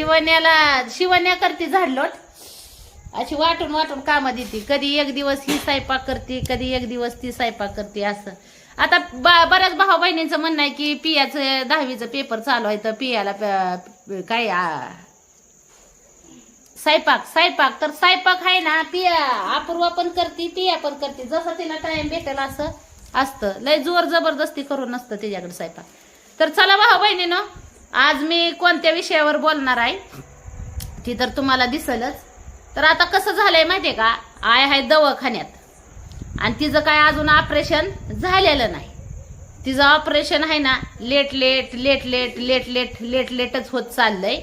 शिवण्याला शिवण्या करते झाडलोट. अशी वाटून वाटून कामं देते. कधी एक दिवस ही स्वयंपाक करते कधी एक दिवस ती स्वयंपाक करते असं. आता बा- बऱ्याच भाऊ बहिणींचं म्हणणं आहे की पियाचं दहावीचं पेपर चालू आहे तर पियाला काय स्वयंपाक स्वयंपाक. तर स्वयंपाक आहे ना पिया अपूर्वा पण करते पिया पण करते. जसं तिला टाइम भेटेल असं असतं. लय जोर जबरदस्ती करून नसतं तिच्याकडे स्वयंपाक. तर चला भाऊ बहिणीनं आज मी कोणत्या विषयावर बोलणार आहे? ती तर तुम्हाला दिसलच. तर आता कसं झालंय माहितीये का? आय आहे दवाखान्यात. आणि तिचं काय अजून ऑपरेशन झालेलं नाही. तिचं ऑपरेशन आहे ना late late late late late late late लेटच होत चाललंय.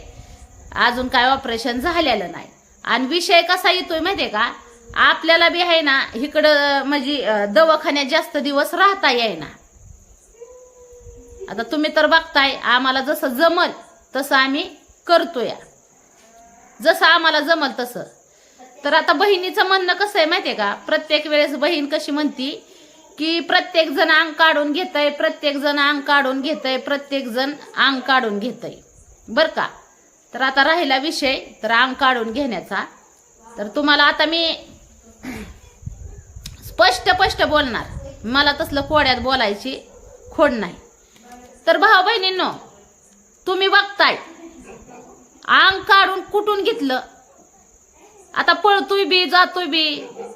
अजून काय ऑपरेशन झालेलं नाही. आणि विषय कसा येतोय माहितीये का? आपल्याला बी आहे ना इकडं म्हणजे दवाखान्यात जास्त दिवस राहता येईना. आता तुम्ही तर बघताय आम्हाला जसं जमल तसं आम्ही करतोय. जसं आम्हाला जमल तसं. तर आता बहिणीचं म्हणणं कसं आहे माहितीये का? प्रत्येक वेळेस बहीण कशी म्हणती की प्रत्येक जण अंग काढून घेतय प्रत्येक जण अंग काढून घेतय प्रत्येक जण अंग काढून घेतय. बर का? तर आता राहिला विषय तर अंग काढून घेण्याचा. तर तुम्हाला आता मी स्पष्ट स्पष्ट बोलणार. मला तसलं कोड्यात बोलायची खोड नाही. तर भाऊ बहिणींनो तुम्ही बघताय. अंग काढून कुठून घेतलं? आता पळतोय बी जातोय बी.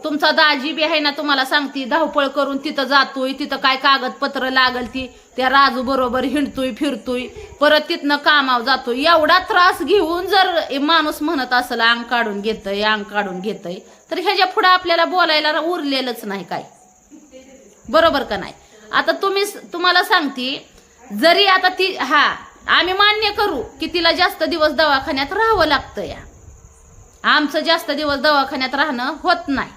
तुमचा दाजी बी आहे ना तुम्हाला सांगती धावपळ करून तिथं जातोय तिथं काय कागदपत्र लागल ती त्या राजू बरोबर हिंडतोय फिरतोय परत तिथनं कामावर जातोय. एवढा त्रास घेऊन जर माणूस म्हणत असेल अंग काढून घेतय अंग काढून घेतय तर ह्याच्या पुढे आपल्याला बोलायला उरलेलंच नाही काय. बरोबर का नाही? आता तुम्ही तुम्हाला सांगते जरी आता ती हा आम्ही मान्य करू की तिला जास्त दिवस दवाखान्यात राहावं लागतं या. आमचं जास्त दिवस दवाखान्यात राहणं होत नाही.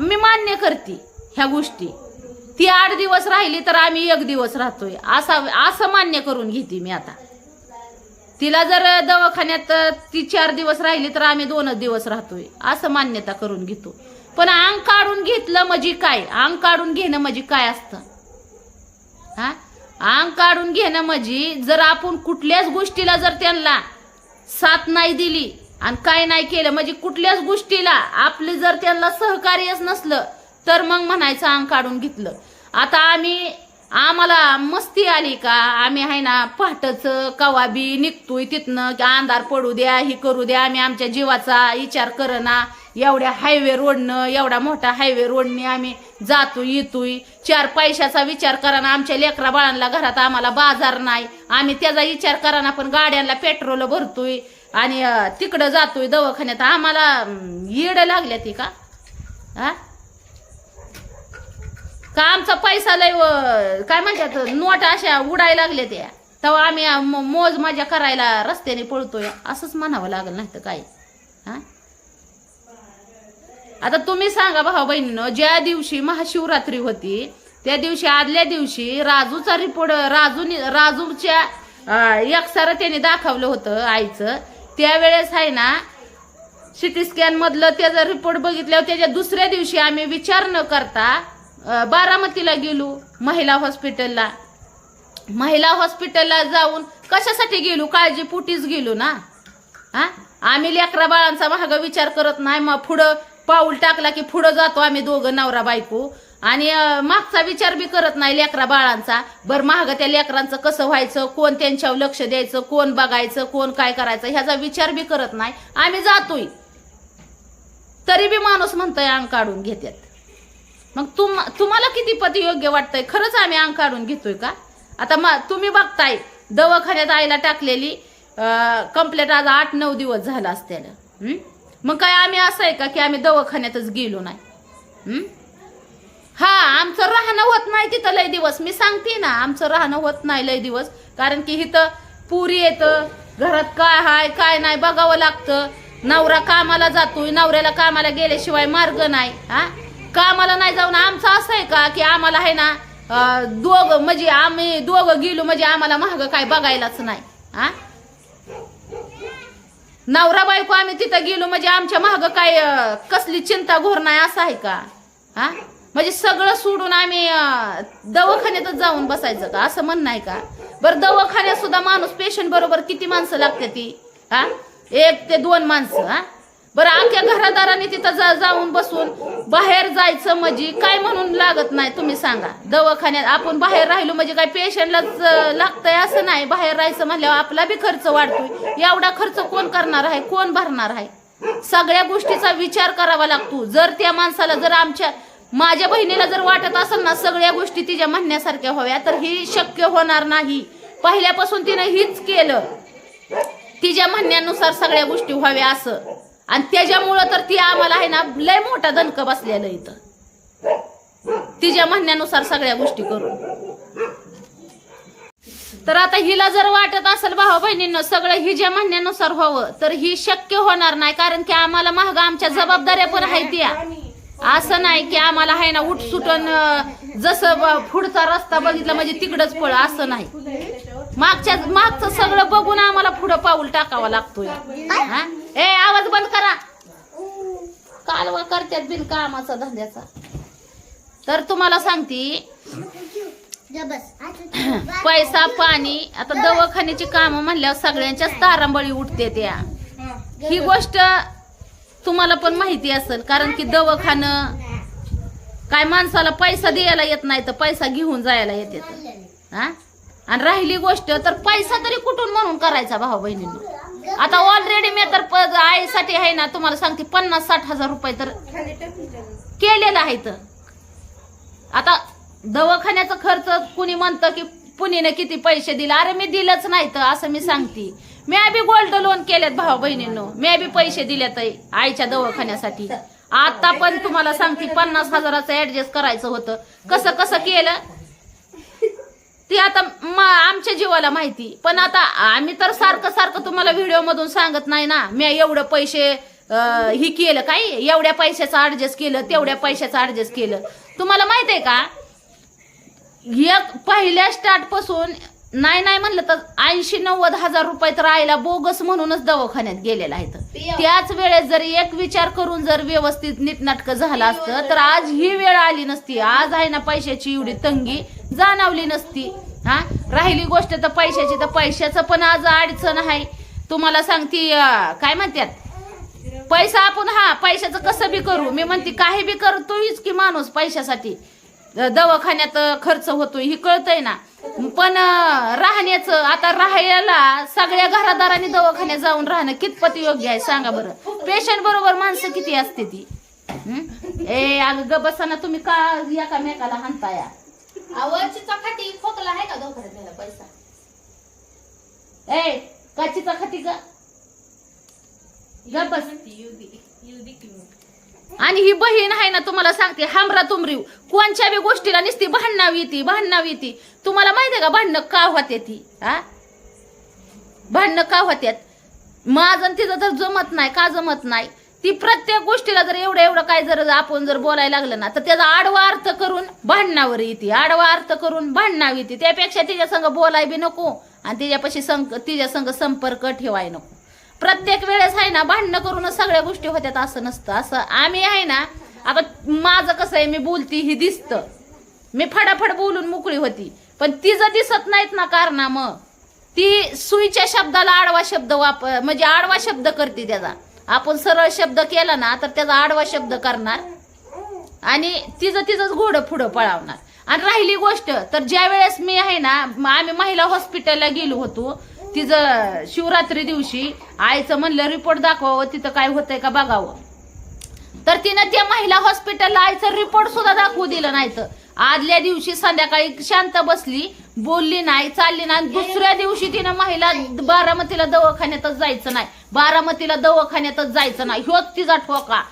मी मान्य करते ह्या गोष्टी. ती आठ दिवस राहिली तर आम्ही एक दिवस राहतोय. असा असं मान्य करून घेते मी आता. तिला जर दवाखान्यात ती चार दिवस राहिली तर आम्ही दोनच दिवस राहतोय. असं मान्यता करून घेतो. पण अंग काढून घेतलं म्हणजे काय? अंग काढून घेणं म्हणजे काय असतं? हा? अंग काढून घेणं म्हणजे जर आपण कुठल्याच गोष्टीला जर त्यांना साथ नाही दिली आणि काय नाही केलं म्हणजे कुठल्याच गोष्टीला आपले जर त्यांना सहकार्यच नसलं तर मग म्हणायचं अंग काढून घेतलं. आता आम्ही आम्हाला मस्ती आली का? आम्ही आहे ना पहाटचं कवा बी निघतोय तिथनं की अंधार पडू द्या ही करू द्या आम्ही आमच्या जीवाचा विचार करना. एवढ्या हायवे रोडनं एवढा मोठा हायवे रोडने आम्ही जातो येतोय. चार पैशाचा विचार कराना आमच्या लेकरा बाळांना घरात आम्हाला बाजार नाही. आम्ही त्याचा विचार कराना पण गाड्यांना पेट्रोल भरतोय. आणि तिकडं जातोय दवाखान्यात. आम्हाला येड लागल्या ती का? हा का आमचा पैसा लय व- काय म्हणतात नोट अशा उडायला लागल्या त्या. तेव्हा आम्ही म- मोज मजा करायला रस्त्याने पळतोय. असंच म्हणावं लागलं नाही तर काय? हा आता तुम्ही सांगा भाऊ बहिणीनं ज्या दिवशी महाशिवरात्री होती त्या दिवशी आदल्या दिवशी राजूचा रिपोर्ट राजू राजूच्या एकसार त्याने दाखवलं होतं आईचं. त्यावेळेस आहे ना सिटी स्कॅन मधलं त्याचा रिपोर्ट बघितल्यावर त्याच्या दुसऱ्या दिवशी आम्ही विचार न करता बारामतीला गेलो महिला हॉस्पिटलला. महिला हॉस्पिटलला जाऊन कशासाठी गेलो? काळजीपोटीच गेलो ना. हा आम्ही लेकरा बाळांचा महाग विचार करत नाही मग पुढं पाऊल टाकला की पुढं जातो आम्ही दोघं नवरा बायको. आणि मागचा विचार बी करत नाही लेकरा बाळांचा. बर महाग त्या लेकरांचं कसं व्हायचं कोण त्यांच्यावर लक्ष द्यायचं कोण बघायचं कोण काय करायचं ह्याचा विचार बी करत नाही. आम्ही जातोय. तरी बी माणूस म्हणतोय अंग काढून घेतात मग तुम तुम्हाला किती पती योग्य वाटतंय? खरंच आम्ही अंग काढून घेतोय का? आता मा तुम्ही बघताय दवाखान्यात आईला टाकलेली कंप्लेंट आज आठ नऊ दिवस झाला असत्याला. मग काय आम्ही असं आहे का की आम्ही दवाखान्यातच गेलो नाही? हा? आमचं राहणं होत नाही तिथं लय दिवस. मी सांगते ना आमचं राहणं होत नाही लय दिवस. कारण की इथं पुरी येतं घरात काय हाय काय नाही बघावं लागतं. नवरा कामाला जातोय नवऱ्याला कामाला गेल्याशिवाय मार्ग नाही. हा? कामाला नाही जाऊन आमचं असं आहे का की आम्हाला आहे ना दोघं म्हणजे आम्ही दोघं गेलो म्हणजे आम्हाला महाग काय बघायलाच नाही. हा? नवरा बायको आम्ही तिथं गेलो म्हणजे आमच्या मागं काय कसली चिंता घोर नाही असं आहे का? हा? म्हणजे सगळं सोडून आम्ही दवाखान्यातच जाऊन बसायचं का? असं म्हणणं आहे का? बरं दवाखान्यात सुद्धा माणूस पेशंट बरोबर किती माणसं लागते ती? हा? एक ते दोन माणसं हा? बरं आख्या घरादाराने तिथं जा जाऊन बसून बाहेर जायचं म्हणजे काय म्हणून लागत नाही तुम्ही सांगा. दवाखान्यात आपण बाहेर राहिलो म्हणजे काय पेशंटलाच लागतंय असं नाही. बाहेर राहायचं म्हणल्यावर आपला बी खर्च वाढतोय. एवढा खर्च कोण करणार आहे? कोण भरणार आहे? सगळ्या गोष्टीचा विचार करावा लागतो. जर त्या माणसाला जर आमच्या माझ्या बहिणीला जर वाटत असेल ना सगळ्या गोष्टी तिच्या म्हणण्यासारख्या व्हाव्या तर ही शक्य होणार नाही. पहिल्यापासून तिनं हीच केलं. तिच्या म्हणण्यानुसार सगळ्या गोष्टी व्हाव्या असं. आणि त्याच्यामुळं तर ती आम्हाला आहे ना लय मोठा दणक बसलेलं इथं. तिच्या म्हणण्यानुसार सगळ्या गोष्टी करून. तर आता हिला जर वाटत असेल भाऊ बहिणींना सगळं हिच्या म्हणण्यानुसार व्हावं तर ही शक्य होणार नाही कारण की आम्हाला महाग आमच्या जबाबदाऱ्या पण आहेत त्या असं नाही की आम्हाला आहे ना उठसुटन जसं पुढचा रस्ता बघितला म्हणजे तिकडच पळ असं नाही. मागच्या मागचं सगळं बघून आम्हाला पुढं पाऊल टाकावा लागतोय. हा? ए आवाज बंद करा. कालवा करतात बिन कामाचा धंद्याचा. तर तुम्हाला सांगते पैसा पाणी आता दवाखान्याची कामं म्हणल्यावर सगळ्यांच्याच तारांबळी उठते त्या. ही गोष्ट तुम्हाला पण माहिती असेल कारण की दवाखानं काय माणसाला पैसा द्यायला येत नाही तर पैसा घेऊन जायला येते. हा? आणि राहिली गोष्ट तर पैसा तरी कुठून म्हणून करायचा भाऊ बहिणींनी? आता ऑलरेडी मी तर आईसाठी आहे ना तुम्हाला सांगते पन्नास साठ हजार रुपये तर केलेलं आहे तर आता दवाखान्याचा खर्च कुणी म्हणतं की पुणीने किती पैसे दिले? अरे मी दिलंच नाही तर असं मी सांगते. मी बी गोल्ड लोन केलेत भाऊ बहिणींनो. मी बी पैसे दिलेत आईच्या दवाखान्यासाठी. आता पण तुम्हाला सांगते पन्नास हजाराचं ऍडजस्ट करायचं होतं. कसं कसं केलं? ती आता आमच्या जीवाला माहिती. पण आता आम्ही तर सारखं सारखं तुम्हाला व्हिडिओ मधून सांगत नाही ना. मी एवढं पैसे ही केलं काय? एवढ्या पैशाचं ऍडजस्ट केलं तेवढ्या पैशाचं ऍडजस्ट केलं. तुम्हाला माहीत आहे का? एक पहिल्या स्टार्टपासून नाही नाही म्हणलं तर ऐंशी नव्वद हजार रुपये तर आईला बोगस म्हणूनच दवाखान्यात गेलेला आहे. त्याच वेळेस जर एक विचार करून जर व्यवस्थित नीटनाटक झालं असतं तर आज ही वेळ आली नसती. आज आहे ना पैशाची एवढी तंगी. जाणवली नसती. हा? राहिली गोष्ट तर पैशाची तर पैशाचं पण आज अडचण आहे. तुम्हाला सांगती काय म्हणतात? पैसा आपण हा पैशाचं कसं बी करू? मी म्हणते काही बी करतोयच की माणूस पैशासाठी. दवाखान्यात खर्च होतो ही कळतंय ना. पण राहण्याचं आता राहायला सगळ्या घरादारांनी दवाखान्यात जाऊन राहणं कितपत योग्य आहे सांगा बरं. पेशंट बरोबर माणसं किती असते ती? ए अगं बसाना तुम्ही का एकामेकाला हाणताया? आवडची खाती खोकला आहे का न्यायला पैसा? ए काचीचा खाती का बस आणि ही बहीण आहे ना तुम्हाला सांगते हमरा तुमरीव. कोणच्या बी गोष्टीला नुसती भांडणाव येते भांडणाव येते तुम्हाला माहितीये का भांडणं का होते ती? हा? भांडणं का होत्यात माझं तिचं तर जमत नाही का जमत नाही? ती प्रत्येक गोष्टीला जर एवढं एवढं काय जर आपण जर बोलायला लागलं ना तर त्याचा आडवा अर्थ करून भांडणावर येते. आडवा अर्थ करून भांडणावर येते. त्यापेक्षा तिच्या संग बोलाय बी नको आणि तिच्यापाशी संक तिच्या संग संपर्क ठेवाय नको. प्रत्येक वेळेस आहे ना भांडणं करूनच सगळ्या गोष्टी होत्यात असं नसतं. असं आम्ही आहे ना आता माझं कसं आहे मी बोलती ही दिसतं. मी फडाफड बोलून मोकळी होती. पण तिचं दिसत नाहीत ना कारणा मग ती सुईच्या शब्दाला आडवा शब्द वाप म्हणजे आडवा शब्द करते त्याचा. आपण सरळ शब्द केला ना तर त्याचा आडवा शब्द करणार. आणि तिचं तिचंच घोडं पुढं पळावणार. आणि राहिली गोष्ट तर ज्या वेळेस मी आहे ना आम्ही महिला हॉस्पिटलला गेलो होतो तिचं शिवरात्री दिवशी आईचं म्हणलं रिपोर्ट दाखवावं तिथं काय होतंय का बघावं. तर तिनं त्या महिला हॉस्पिटलला आईचं रिपोर्ट सुद्धा दाखवू दिलं नाही तर आदल्या दिवशी संध्याकाळी शांत बसली बोलली नाही चालली नाही. दुसऱ्या दिवशी तिनं महिला बारामतीला दवाखान्यातच जायचं नाही. बारामतीला दवाखान्यातच जायचं नाही. ह्योच तिचा ठोका.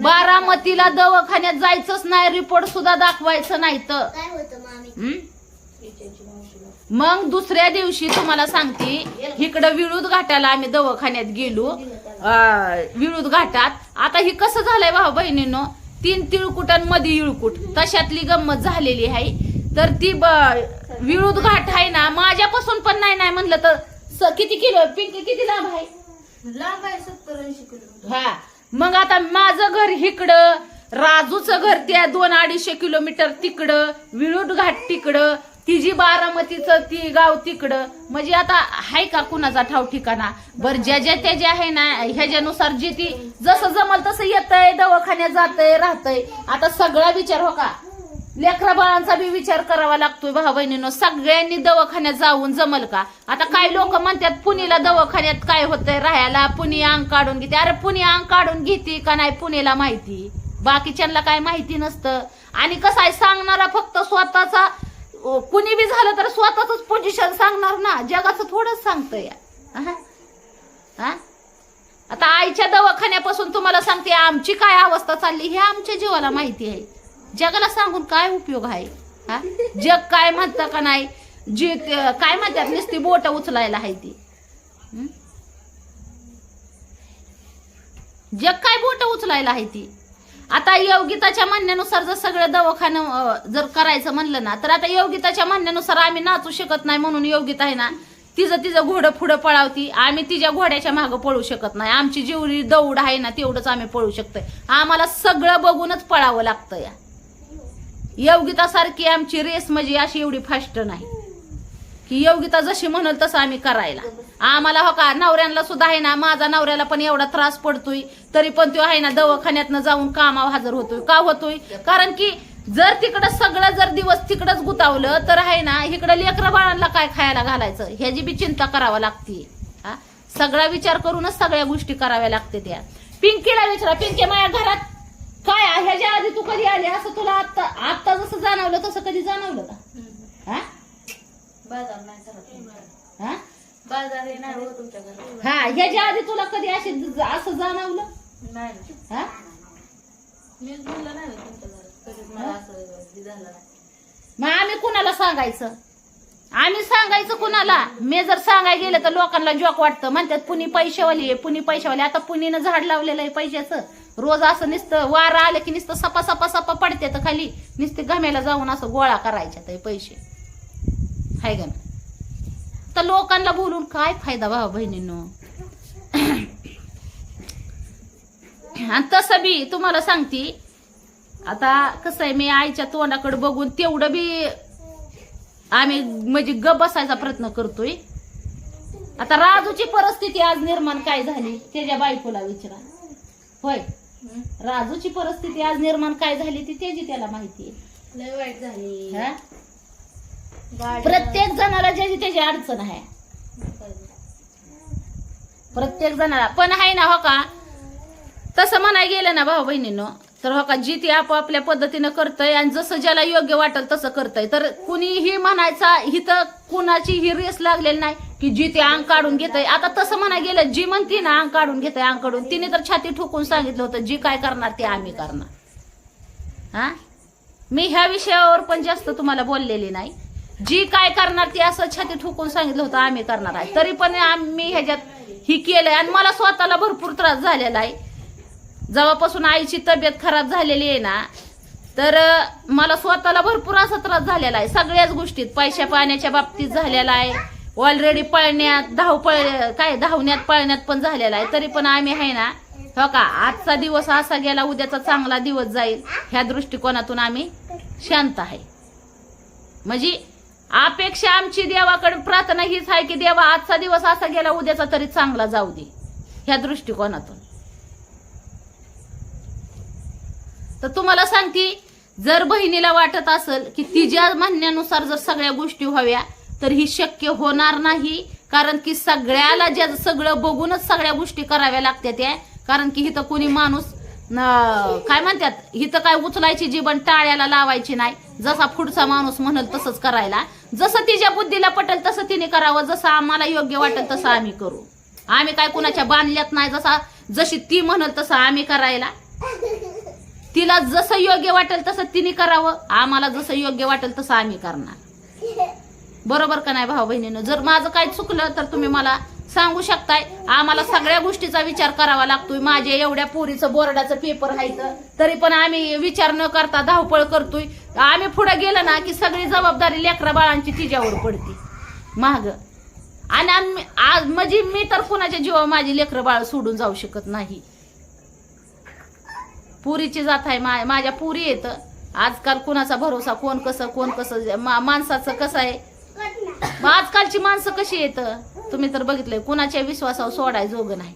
बारामतीला दवाखान्यात जायचंच नाही रिपोर्ट सुद्धा दाखवायचं नाही तर. काय होतं मामी? मग दुसऱ्या दिवशी तुम्हाला सांगते इकडं विळूद घाटाला आम्ही दवाखान्यात गेलो. विळूद घाटात. आता ही कसं झालंय भाऊ बहिणीनं? तीन तिळकुटांमध्ये इळकुट. तशातली गंमत झालेली आहे. तर ती विळूद घाट आहे ना माझ्यापासून पण नाही नाही म्हणलं तर स- किती किलो पिंकी किती लांब आहे? लांब आहे सत्तर ऐंशी किलो. हा. मग आता माझं घर इकडं राजूचं घर त्या दोन अडीचशे किलोमीटर तिकडं विळूट घाट तिकडं ती जी बारामतीचं ती गाव तिकडं म्हणजे आता हाय का कुणाचा ठाव ठिकाणा? बर ज्या ज्या त्या ज्या आहे ना ह्याच्यानुसार जे ती जसं जमल तसं येतंय दवाखान्यात जातंय राहतंय. आता सगळा विचार हो का? लेकरा बाळांचा बी विचार करावा लागतोय भाऊ बहिणीनं. सगळ्यांनी दवाखान्यात जाऊन जमल का? आता काही लोक म्हणतात पुणेला दवाखान्यात काय होतंय राहायला? पुणे अंग काढून घेते. अरे पुणे अंग काढून घेते का नाही पुणेला माहिती? बाकीच्यांना काय माहिती नसतं. आणि कसं आहे सांगणारा फक्त स्वतःचा कुणी बी झालं तर स्वतःच पोझिशन सांगणार ना. जगाचं थोडंच सांगतंय हा? आता आईच्या दवाखान्यापासून तुम्हाला सांगते आमची काय अवस्था चालली हे आमच्या जीवाला माहिती आहे. जगाला सांगून काय उपयोग आहे? हा? जग काय म्हणतं का नाही? जे ते- काय म्हणतात? नुसती बोट उचलायला आहे ती. जग काय बोट उचलायला आहे ती? आता योगिताच्या म्हणण्यानुसार जर सगळं दवाखानं जर करायचं म्हणलं ना तर आता योगिताच्या म्हणण्यानुसार आम्ही नाचू शकत नाही म्हणून योगिता आहे ना तिचं तिचं घोडं पुढं पळावती. आम्ही तिच्या घोड्याच्या मागं पळू शकत नाही. आमची जेवढी दौड आहे ना तेवढंच आम्ही पळू शकतोय. आम्हाला सगळं बघूनच पळावं लागतं या. योगितासारखी आमची रेस म्हणजे अशी एवढी फास्ट नाही. की योगिता जशी म्हणल तसं आम्ही करायला. आम्हाला हो का नवऱ्यांना सुद्धा आहे ना माझा नवऱ्याला पण एवढा त्रास पडतोय तरी पण तो आहे ना दवाखान्यातनं जाऊन कामावर हजर होतोय. का होतोय? कारण की जर तिकडं सगळं जर दिवस तिकडंच गुतावलं तर आहे ना इकडं लेकरं बाळांना काय खायला घालायचं? ह्याची बी चिंता करावं लागते. हा? सगळा विचार करूनच सगळ्या गोष्टी कराव्या लागते त्या. पिंकीला विचारा पिंकी माझ्या घरात काय ह्याच्या आधी तू कधी आली? असं तुला आता आता जसं जाणवलं तसं कधी जाणवलं का? हा? बाजार नाही करत हा? बाजार हे नाही हो तुमच्या घरात हा ह्याच्या आधी तुला कधी असे असं जाणवलं? नाही. ना. हा? मी बोललं नाही हो तुमच्या घरात कधीच मला असं हे झालं नाही. मग आम्ही कुणाला सांगायचं? आम्ही सांगायचं कुणाला? मी जर सांगाय गेलं तर लोकांना जॉक वाटतं. म्हणतात पुणी पैशावाली आहे पुणी पैशावाली आता पुणीनं झाड लावलेलं आहे पैशाचं. रोज असं नुसतं वारं आलं की नुसतं सपा सपा सपा पडते तर खाली. नुसते गम्याला जाऊन असं गोळा करायच्या ते पैसे. हाय का? तर लोकांना बोलून काय फायदा भावा बहिणींनो? आणि तसं बी तुम्हाला सांगते आता कसं आहे मी आईच्या तोंडाकडे बघून तेवढं बी आम्ही म्हणजे ग बसायचा प्रयत्न करतोय. आता राजूची परिस्थिती आज निर्माण काय झाली त्याच्या बायकोला विचारा. होय? राजूची परिस्थिती आज निर्माण काय झाली ती त्याची त्याला माहिती आहे. लय वाईट झाली. प्रत्येक जणाला ज्याची त्याची अडचण आहे. प्रत्येक जणाला. पण आहे ना हो का? तसं म्हणाय गेलं ना भाऊ बहिणीनो तर हो का जी ती आपापल्या पद्धतीनं करतय आणि जसं ज्याला योग्य वाटेल तसं करतय. तर कुणीही म्हणायचा हिथं कुणाची ही रेस लागलेली नाही की जी ती अंग काढून घेतय. आता तसं म्हणाय गेलं जी म्हणती ना अंग काढून घेतय अंग काढून तिने तर छाती ठोकून सांगितलं होतं जी काय करणार ते आम्ही करणार. हा? मी ह्या विषयावर पण जास्त तुम्हाला बोललेली नाही. जी काय करणार ती असं छाती ठोकून सांगितलं होतं आम्ही करणार आहे. तरी पण आम्ही ह्याच्यात ही केलंय आणि मला स्वतःला भरपूर त्रास झालेला आहे. जेव्हापासून आईची तब्येत खराब झालेली आहे ना तर मला स्वतःला भरपूर असा त्रास झालेला आहे. सगळ्याच गोष्टीत पैशा पाण्याच्या बाबतीत झालेला आहे. ऑलरेडी पळण्यात धावपळ काय धावण्यात पळण्यात पण झालेला आहे. तरी पण आम्ही आहे ना हो का आजचा दिवस असा गेला उद्याचा चांगला दिवस जाईल. ह्या दृष्टिकोनातून आम्ही शांत आहे. म्हणजे अपेक्षा आमची देवाकडे प्रार्थना हीच आहे की देवा आजचा दिवस असा गेला उद्याचा तरी चांगला जाऊ दे. ह्या दृष्टिकोनातून. तर तुम्हाला सांगते जर बहिणीला वाटत असेल की तिच्या म्हणण्यानुसार जर सगळ्या गोष्टी व्हाव्या तर ही शक्य होणार नाही कारण की सगळ्याला ज्या सगळं बघूनच सगळ्या गोष्टी कराव्या लागत्या त्या कारण की इथं कोणी माणूस काय म्हणतात हिथं काय उचलायची जीवन टाळ्याला लावायची नाही. जसा पुढचा माणूस म्हणल तसंच करायला. जसं तिच्या बुद्धीला पटेल तसं तिने करावं. जसं आम्हाला योग्य वाटेल तसं आम्ही करू. आम्ही काय कुणाच्या बांधल्यात नाही जसा जशी ती म्हणल तसं आम्ही करायला. तिला जसं योग्य वाटेल तसं तिने करावं. आम्हाला जसं योग्य वाटेल तसं आम्ही करणार. बरोबर का नाही भाऊ बहिणीनं? जर माझं काय चुकलं तर तुम्ही मला सांगू शकताय? आम्हाला सगळ्या गोष्टीचा विचार करावा लागतोय. माझ्या एवढ्या पोरीचं बोर्डाचं पेपर आहे तरी पण आम्ही विचार न करता धावपळ करतोय. आम्ही पुढे गेलं ना की सगळी जबाबदारी लेकरा बाळांची तिच्यावर पडते. महाग आणि आम्ही आज म्हणजे मी तर कुणाच्या जीवा माझी लेकरं बाळ सोडून जाऊ शकत नाही. पुरीची जात आहे मा- माझ्या पुरी येत आजकाल कुणाचा भरोसा कोण कसं कोण कसं मा- माणसाचं कसं आहे? मग आजकालची माणसं कशी येत तुम्ही तर बघितलंय कुणाच्या विश्वासावर सोडाय जोग नाही.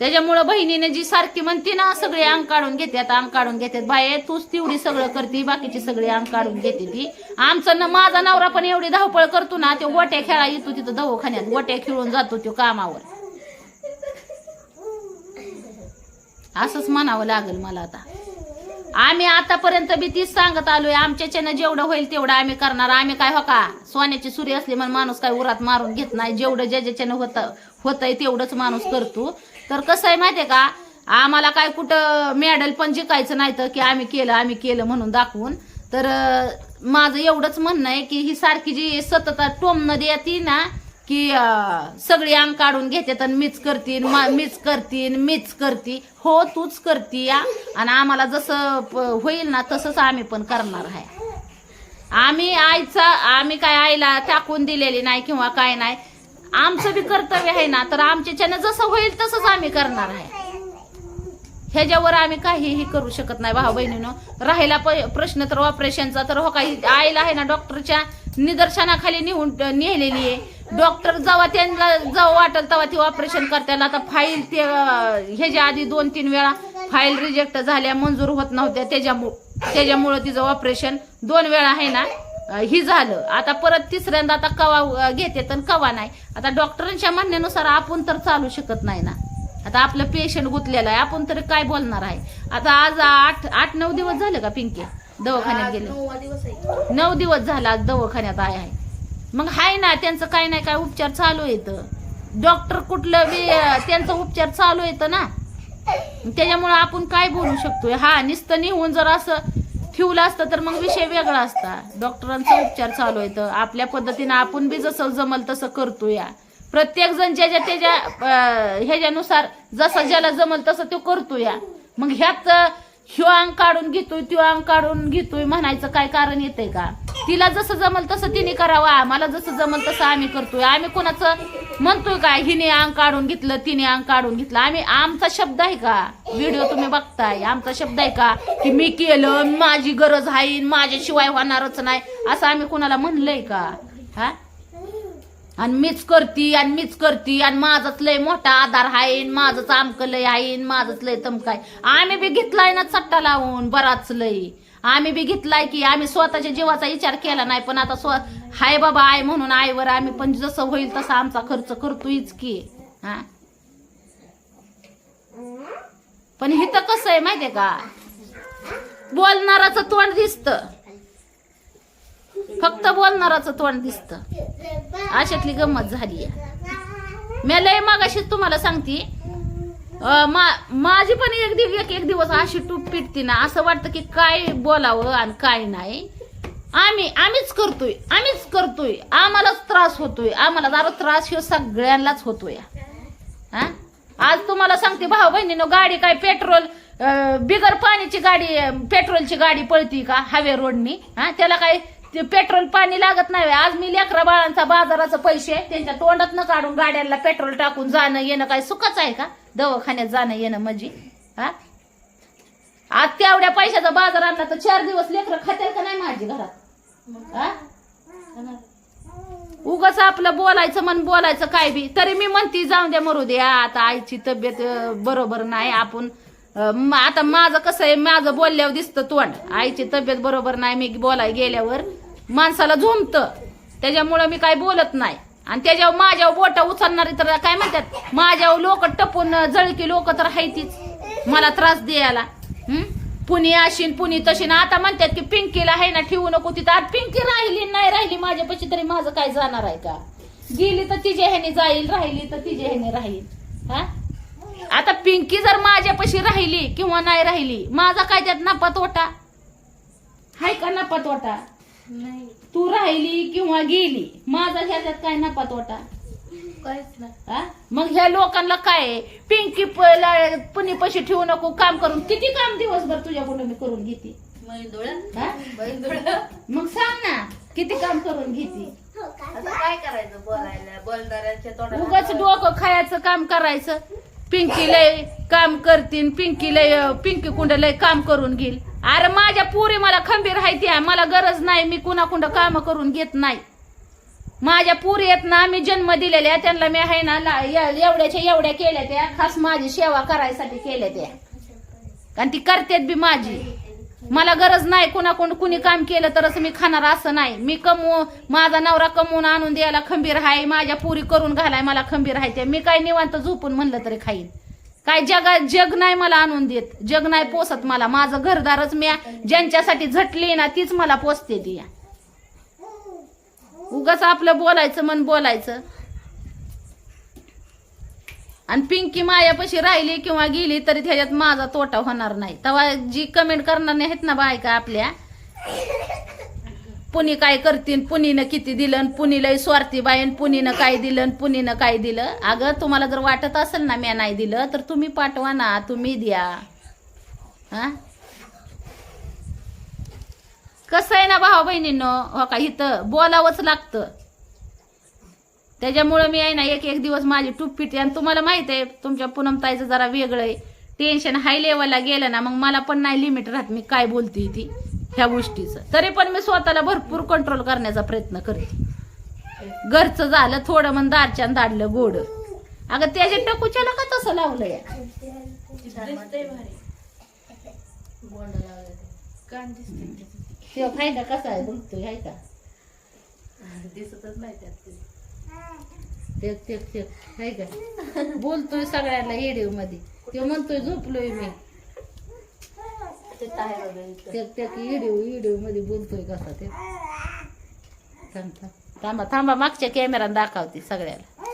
त्याच्यामुळं बहिणीने जी सारखी म्हणते ना सगळे अंग काढून घेतात अंग काढून घेतात बाहेर तूच तेवढी सगळं करते बाकीची सगळी अंग काढून घेते ती. आमचं न माझा नवरा पण एवढी धावपळ करतो ना ते गोट्या खेळा येतो तिथं दवाखान्यात गोट्या खेळून जातो तो कामावर. असंच म्हणावं लागेल मला आता. आम्ही आतापर्यंत बी तीच सांगत आलोय आमच्याच्यानं जेवढं होईल तेवढं आम्ही करणार. आम्ही काय हो का सोन्याची सुरी असली म्हणून माणूस काय उरात मारून घेत नाही. जेवढं ज्याच्याच्यानं होत होतंय तेवढंच माणूस करतो. तर कसं आहे माहितीये का आम्हाला काय कुठं मेडल पण जिंकायचं नाही तर की आम्ही केलं आम्ही केलं म्हणून दाखवून. तर माझं एवढंच म्हणणं आहे की ही सारखी जी सतत टोमनं देती ना की सगळी अंग काढून घेते तर मीच करतीन मीच करतीन मीच करती. हो तूच करती या. आणि आम्हाला जसं होईल ना तसंच आम्ही पण करणार आहे. आम्ही आईचा आम्ही काय आईला टाकून दिलेली नाही किंवा काय नाही. आमचं बी कर्तव्य आहे ना तर आमच्याच्यानं जसं होईल तसंच आम्ही करणार आहे. ह्याच्यावर आम्ही काहीही करू शकत नाही भाऊ बहिणीनं. राहिला प- प्रश्न तर ऑपरेशनचा तर हो काही आईला आहे ना डॉक्टरच्या निदर्शनाखाली नेऊन नेलेली आहे. डॉक्टर जेव्हा त्यांना जेव्हा वाटेल तेव्हा ती ऑपरेशन करताना आता फाईल ते ह्याच्या आधी दोन तीन वेळा फाईल रिजेक्ट झाल्या मंजूर होत नव्हत्या. त्याच्यामुळं त्याच्यामुळं तिचं ऑपरेशन दोन वेळा आहे ना ही झालं. आता परत तिसऱ्यांदा आता कवा घेते तर कवा नाही. आता डॉक्टरांच्या म्हणण्यानुसार आपण तर चालू शकत नाही ना. आता आपलं पेशंट गुतलेलं आहे. आपण तरी काय बोलणार आहे? आता आज आठ आठ नऊ दिवस झाले का पिंकी? दवाखान्यात गेले. नऊ दिवस झाला आज दवाखान्यात आहे. मग हाय ना त्यांचं काय नाही काय उपचार चालू येतं डॉक्टर कुठलं बी त्यांचं त्यांचा उपचार चालू येतं ना. त्याच्यामुळं आपण काय बोलू शकतोय? हा नुसतं होऊन जर असं ठेवलं असतं तर मग विषय वेगळा असता. डॉक्टरांचा उपचार चालू येतं आपल्या पद्धतीनं आपण बी जसं जमल तसं करतो या प्रत्येक जण ज्याच्या त्याच्या ह्याच्यानुसार जसं ज्याला जमल तसं तो करतो या मग ह्यात ह्यो अंग काढून घेतोय त्यो अंग काढून घेतोय म्हणायचं काय कारण येतंय का? तिला जसं जमल तसं तिने करावं आम्हाला जसं जमल तसं आम्ही करतोय. आम्ही कोणाचं म्हणतोय काय हिने अंग काढून घेतलं तिने अंग काढून घेतलं? आम्ही आमचा शब्द आहे का? व्हिडिओ तुम्ही बघताय आमचा शब्द आहे का? की मी केलं माझी गरज आहे माझ्याशिवाय होणारच नाही असं आम्ही कोणाला म्हणलंय का? हा? आणि मीच करती आणि मीच करती आणि माझाच लय मोठा आधार आहे माझंच आमक लय आहे माझंच लय तमकाय आम्ही बी घेतलाय ना चट्टा लावून बराच लय. आम्ही बी घेतलाय की आम्ही स्वतःच्या जीवाचा विचार केला नाही पण आता स्व हाय बाबा आय म्हणून आईवर आम्ही पण जसं होईल तसा आमचा खर्च करतोयच की. हा? पण हिथं कसं आहे माहितीये का? बोलणाराचं तोंड दिसतं. फक्त बोलणाराचं तोंड दिसतं. अशातली गंमत झाली मी लय मागाशीच तुम्हाला सांगते मा- माझी पण एक दिवस एक एक दिवस अशी टूप पिटती ना असं वाटतं की काय बोलावं आणि काय नाही. आम्ही आम्हीच करतोय आम्हीच करतोय. आम्हालाच त्रास होतोय. आम्हाला जरा त्रास हे सगळ्यांनाच होतोय. हा? आज तुम्हाला सांगते भाऊ बहिणीनं गाडी काय पेट्रोल बिगर पाण्याची गाडी पेट्रोलची गाडी पळती का हवे रोडनी? हा? त्याला काय ते पेट्रोल पाणी लागत नाही आज मी लेकरा बाळांचा बाजाराचं पैसे त्यांच्या तोंडात न काढून गाड्यांना पेट्रोल टाकून जाणं येणं काय सुखच आहे का? दवाखान्यात जाणं येणं म्हणजे हा? आज तेवढ्या पैशाचा बाजार आणला तर चार दिवस लेकरं खात्याल का नाही माझी घरात? हा? उगाच आपलं बोलायचं मन बोलायचं काय बी. तरी मी म्हणते जाऊन द्या मरू द्या. आता आईची तब्येत बरोबर नाही. आपण आता माझं कसं आहे माझं बोलल्यावर दिसतं तोंड. आईची तब्येत बरोबर नाही मी बोलाय गेल्यावर माणसाला झोमतं. त्याच्यामुळं मी काय बोलत नाही. आणि त्याच्यावर माझ्यावर बोटा उचलणारी तर काय म्हणतात? माझ्यावर लोक टपून जळकी लोक तर हायतीच. मला त्रास द्यायला. पुणे पुणी अशीन पुणी तशी ना आता म्हणतात की पिंकीला आहे ना ठेवू नको तिथं. आता पिंकी राहिली नाही राहिली माझ्यापाशी तरी माझं काय जाणार आहे का? गेली तर तिच्या ह्याने जाईल राहिली तर तिच्या ह्याने राहील. हा? आता पिंकी जर माझ्यापाशी राहिली किंवा नाही राहिली माझा काय त्यात नफा तोटा? हाय का नफा तोटा? नाही. तू राहिली किंवा गेली माझा ह्याच्यात काय नफा तोटा? काहीच नाही. हा? मग ह्या लोकांना काय आहे? पिंकी पुणी पैसे ठेवू नको काम करून. किती काम दिवसभर तुझ्याकडून मी करून घेते? हा? मग सांग ना किती काम करून घेते? आता काय करायचं बोलायला? बोलणाऱ्याच्या उगाच डोकं खायचं काम करायचं. पिंकी लय काम करतीन पिंकी लय पिंकी कुंड लय काम करून घेईल. अरे माझ्या पुरी मला खंबीर राहायची आहे. मला गरज नाही मी कुणाकुंड काम करून घेत नाही. माझ्या पुरी आहेत ना मी जन्म दिलेल्या त्यांना मी आहे ना ला- एवढ्याच्या एवढ्या केल्या त्या खास माझी सेवा करायसाठी केल्या त्या. कारण ती करतेत बी माझी. मला गरज नाही कुणाकोण कुणी काम केलं तरच मी खाणार असं नाही. मी कमवू माझा नवरा कमवून आणून द्यायला खंबीर आहे माझ्या पुरी करून घालाय मला खंबीर आहे मी काय निवांत झोपून म्हणलं तरी खाईन. काय जगा जग नाही मला आणून देत. जग नाही पोसत मला. माझं घरदारच मी ज्यांच्यासाठी झटली ना तीच मला पोसते ती. उगाच आपलं बोलायचं मन बोलायचं. आणि पिंकी मायापाशी राहिली किंवा गेली तरी त्याच्यात माझा तोटा होणार नाही. तेव्हा जी कमेंट करणार आहेत ना बायका आपल्या पुणी काय करतीन पुनीनं किती दिलं आणि स्वार्थी बाईन पुनीनं काय दिलं आणि पुनीनं काय दिलं? अगं तुम्हाला जर वाटत असेल ना म्या नाही दिलं तर तुम्ही पाठवा ना तुम्ही द्या. हा? कसं आहे ना भाऊ बहिणींनो? हो का इथं बोलावंच लागतं. त्याच्यामुळं मी आहे ना एक एक दिवस माझी टूप आणि तुम्हाला माहीत आहे तुमच्या पूनमताईचं जरा वेगळं आहे. टेन्शन हाय लेवलला गेलं ना मग मला पण नाही लिमिट राहत मी काय बोलते ती. ह्या गोष्टीचं. तरी पण मी स्वतःला भरपूर कंट्रोल करण्याचा प्रयत्न करते. घरचं झालं थोडं मग दारच्यान दाडलं गोड. अगं त्याच्या टकूच्याला का तसं लावलं या? तेव्हा फायदा कसा आहे बघतो हाय का? दिसतच नाही त्यात ते. हाय का? बोलतोय सगळ्यांना येडीवमध्ये. तो म्हणतोय झोपलोय मी. मध्ये बोलतोय कसा ते. थांब थांब. मागच्या कॅमेरात दाखवते सगळ्याला.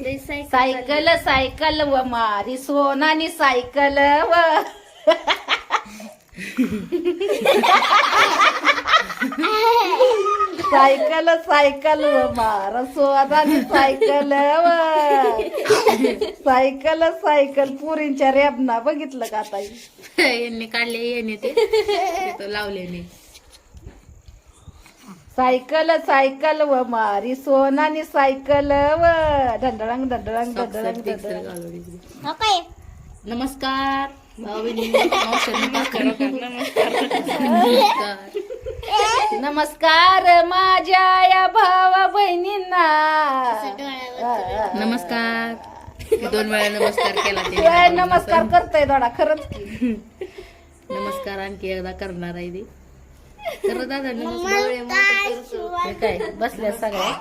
नाही सायकल सायकल व मारी सोनानी सायकल व. सायकल सायकल व मार सोनानी सायकल व. सायकल सायकल पुरींच्या रेबना बघितलं का आता यांनी काढले यांनी ते. तिथं लावले मी. सायकल सायकल व मारी सोनानी सायकल व. ढंडळंग ढंडळंग ढंडळंग ढंडळंग हो नमस्कार. नमस्कार. माझ्या या भावा बहिणींना. नमस्कार. दोन वेळा नमस्कार केला नमस्कार करतोय थोडा खरंच. नमस्कार आणखी एकदा करणार आहे ते. तर दादा नमस्कार काय बसल्या सगळ्या?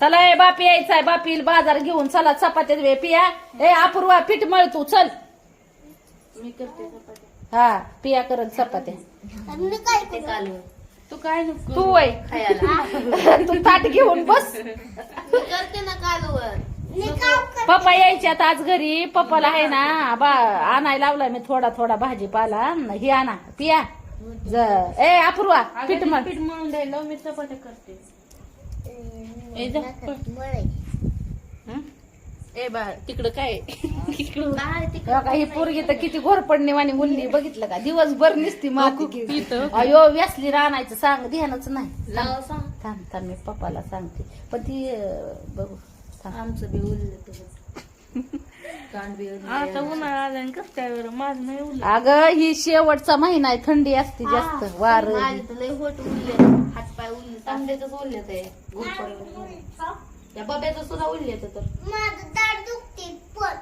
चला ए बापी यायचा आहे. बापी बाजार घेऊन चला चपात्यात वे पिया ए अपूर्वा पीठ मळ तू चल. मी करते चपाती. हा पिया करत चपात्या. मी काय ते काय नको तू वय. खायला. तू ताट घेऊन बस. मी करते ना मी काय पप्पा यायच्यात आज घरी. पप्पाला आहे ना बा आणायला लावलाय मी थोडा थोडा भाजीपाला. ही आणा पिया. ज- ए अपूर्वा पीठ मळ. पीठ मळून द्यायला मी चपात्या करते. ए, जा, पळ. हं? ए बा तिकडं काय? तिकडं बघा, ही पोरगी तर किती घोरपडणे वाणी उरली बघितलं का? दिवसभर निसती माती. अयो व्यासली राहण्याचं सांग ध्यानच नाही. लाव सांग. थांब थांब मी पप्पाला सांगते. पण ती बघू. आमचं बी उरलं अगं ही शेवटचा महिना आहे थंडी असते जास्त वार. होट उरले. हात पाय उरले ते. त्या बब्याचं सुद्धा उरले तर. माझं दाढ दुखते पण